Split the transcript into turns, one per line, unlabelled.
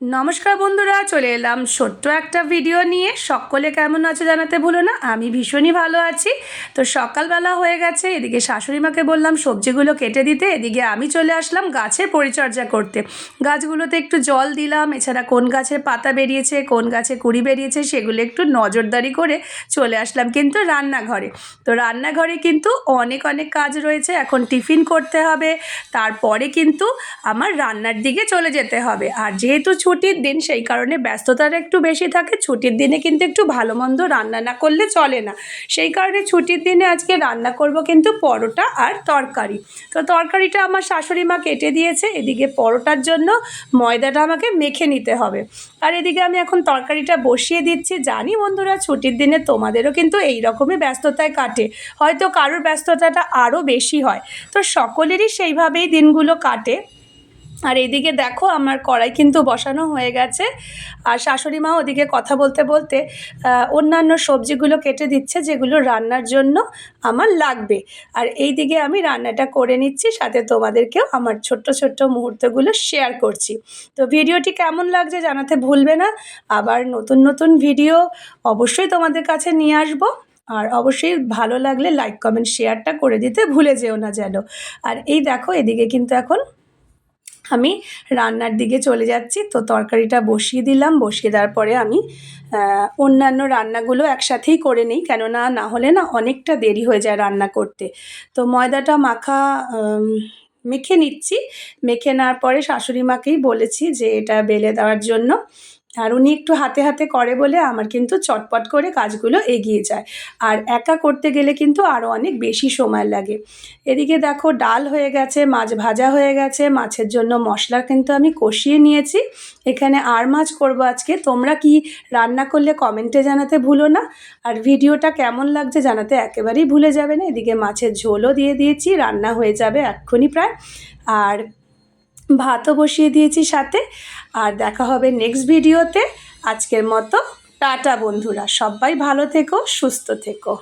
নমস্কার বন্ধুরা, চলে এলাম ছোট্ট একটা ভিডিও নিয়ে। সকলে কেমন আছে জানাতে ভুলো না, আমি ভীষণই ভালো আছি। তো সকালবেলা হয়ে গেছে, এদিকে শাশুড়ি মাকে বললাম, সবজিগুলো কেটে দিতে, এদিকে আমি চলে আসলাম গাছের পরিচর্যা করতে। গাছগুলোতে একটু জল দিলাম, এছাড়া কোন গাছের পাতা বেরিয়েছে, কোন গাছে কুড়ি বেরিয়েছে, সেগুলো একটু নজরদারি করে চলে আসলাম কিন্তু রান্নাঘরে। তো রান্নাঘরে কিন্তু অনেক অনেক কাজ রয়েছে, এখন টিফিন করতে হবে, তারপরে কিন্তু আমার রান্নার দিকে চলে যেতে হবে। আর যেহেতু ছুটির দিন সেই কারণে ব্যস্ততাটা একটু বেশি থাকে, ছুটির দিনে কিন্তু একটু ভালো মন্দ রান্না না করলে চলে না। সেই কারণে ছুটির দিনে আজকে রান্না করব কিন্তু পরোটা আর তরকারি। তো তরকারিটা আমার শাশুড়ি মা কেটে দিয়েছে, এদিকে পরোটার জন্য ময়দাটা আমাকে মেখে নিতে হবে। আর এদিকে আমি এখন তরকারিটা বসিয়ে দিচ্ছি। জানি বন্ধুরা ছুটির দিনে তোমাদেরও কিন্তু এই রকমই ব্যস্ততায় কাটে, হয়তো কারোর ব্যস্ততাটা আরও বেশি হয়। তো সকলেরই সেইভাবেই দিনগুলো কাটে। আর এদিকে দেখো আমার কড়াই কিন্তু বসানো হয়ে গেছে। আর শাশুড়ি মা ওদিকে কথা বলতে বলতে অন্যান্য সবজিগুলো কেটে দিচ্ছে যেগুলো রান্নার জন্য আমার লাগবে। আর এই দিকে আমি রান্নাটা করে নিচ্ছি, সাথে তোমাদেরকেও আমার ছোট্ট ছোট্ট মুহূর্তগুলো শেয়ার করছি। তো ভিডিওটি কেমন লাগছে জানাতে ভুলবে না। আবার নতুন নতুন ভিডিও অবশ্যই তোমাদের কাছে নিয়ে আসব। আর অবশ্যই ভালো লাগলে লাইক কমেন্ট শেয়ারটা করে দিতে ভুলে যেও না যেন। আর এই দেখো এদিকে কিন্তু এখন আমি রান্নার দিকে চলে যাচ্ছি। তো তরকারিটা বসিয়ে দিলাম, বসিয়ে দেওয়ার পরে আমি অন্যান্য রান্নাগুলো একসাথেই করে নিই। কেননা, না হলে না অনেকটা দেরি হয়ে যায় রান্না করতে। তো ময়দাটা মাখা মেখে নিচ্ছি। মেখে নেওয়ার পরে শাশুড়ি মাকেই বলেছি যে এটা বেলে দেওয়ার জন্য। আর উনি একটু হাতে হাতে করে বলে আমার কিন্তু চটপট করে কাজগুলো এগিয়ে যায়। আর একা করতে গেলে কিন্তু আরও অনেক বেশি সময় লাগে। এদিকে দেখো ডাল হয়ে গেছে, মাছ ভাজা হয়ে গেছে, মাছের জন্য মশলা কিন্তু আমি কষিয়ে নিয়েছি। এখানে আর মাছ করব আজকে। তোমরা কি রান্না করলে কমেন্টে জানাতে ভুলো না। আর ভিডিওটা কেমন লাগছে জানাতে একেবারেই ভুলে যাবে না। এদিকে মাছের ঝোলও দিয়ে দিয়েছি, রান্না হয়ে যাবে এক্ষুনি প্রায়। আর ভাতও বসিয়ে দিয়েছি সাথে। আর দেখা হবে নেক্সট ভিডিওতে আজকের মতো টাটা বন্ধুরা, সবাই ভালো থেকো, সুস্থ থেকো।